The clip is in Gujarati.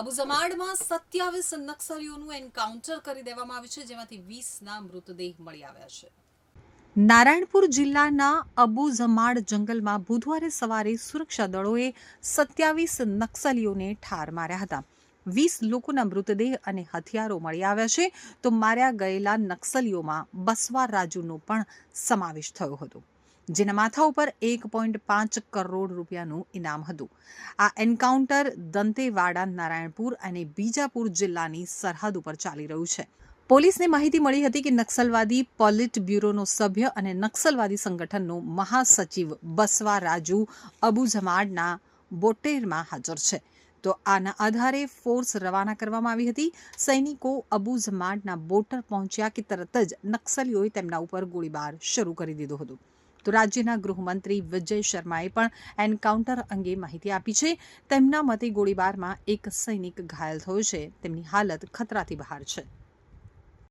અબુઝમાડમાં સત્યાવીસ નક્સલીઓનું એન્કાઉન્ટર કરી દેવામાં આવ્યું છે, જેમાંથી વીસના મૃતદેહ મળી આવ્યા છે. નારાયણપુર જિલ્લાના અબુઝમાડ જંગલમાં બુધવારે સવારે સુરક્ષા દળોએ સત્યાવીસ નક્સલીઓને ઠાર માર્યા હતા. વીસ લોકોના મૃતદેહ અને હથિયારો મળી આવ્યા છે, તો માર્યા ગયેલા નક્સલીઓમાં બસવા રાજુનો પણ સમાવેશ થયો હતો. જેના માથા ઉપર એક પોઈન્ટ પાંચ કરોડ રૂપિયાનું ઇનામ હતું. આ એન્કાઉન્ટર દંતેવાડા, નારાયણપુર અને બીજાપુર જિલ્લાની સરહદ ઉપર ચાલી રહ્યું છે. પોલીસને માહિતી મળી હતી કે નક્સલવાદી પોલિટ બ્યુરોનો સભ્ય અને નક્સલવાદી સંગઠનનો મહાસચિવ બસવા રાજુ અબુઝમાડના બોટેરમાં હાજર છે. તો આના આધારે ફોર્સ રવાના કરવામાં આવી હતી. સૈનિકો અબુઝમાડના બોટર પહોંચ્યા કે તરત જ નક્સલીઓએ તેમના ઉપર ગોળીબાર શરૂ કરી દીધો હતો. તો રાજ્યના ગૃહમંત્રી વિજય શર્માએ પણ એન્કાઉન્ટર અંગે માહિતી આપી છે. તેમના મતે ગોળીબારમાં એક સૈનિક ઘાયલ થયો છે. તેમની હાલત ખતરાથી બહાર છે.